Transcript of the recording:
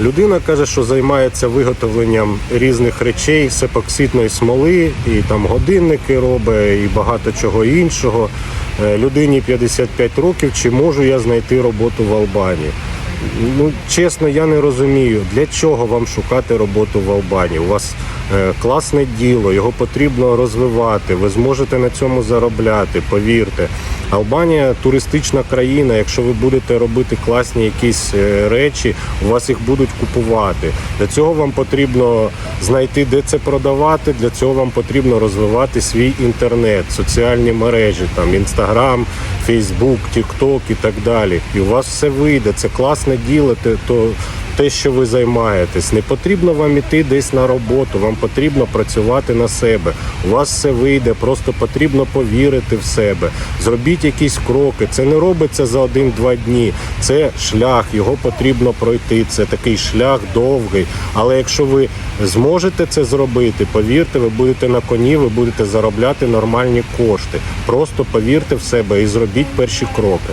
Людина каже, що займається виготовленням різних речей з епоксидної смоли, і там годинники робить, і багато чого іншого. Е, Людині 55 років, чи можу я знайти роботу в Албанії? Ну, чесно, я не розумію, для чого вам шукати роботу в Албанії. У вас е, класне діло, його потрібно розвивати. Ви зможете на цьому заробляти, повірте. Албанія туристична країна. Якщо ви будете робити класні якісь е, речі, у вас їх будуть купувати. Для цього вам потрібно знайти, де це продавати. Для цього вам потрібно розвивати свій інтернет, соціальні мережі, там інстаграм, Фейсбук, Тікток і так далі. І у вас все вийде. Це класне діло. То те, що ви займаєтесь, не потрібно вам іти десь на роботу. Вам потрібно працювати на себе. У вас все вийде, просто потрібно повірити в себе. Зробіть якісь кроки. Це не робиться за один-два дні. Це шлях, його потрібно пройти. Це такий шлях довгий. Але якщо ви зможете це зробити, повірте, ви будете на коні, ви будете заробляти нормальні кошти. Просто повірте в себе і зробіть перші кроки.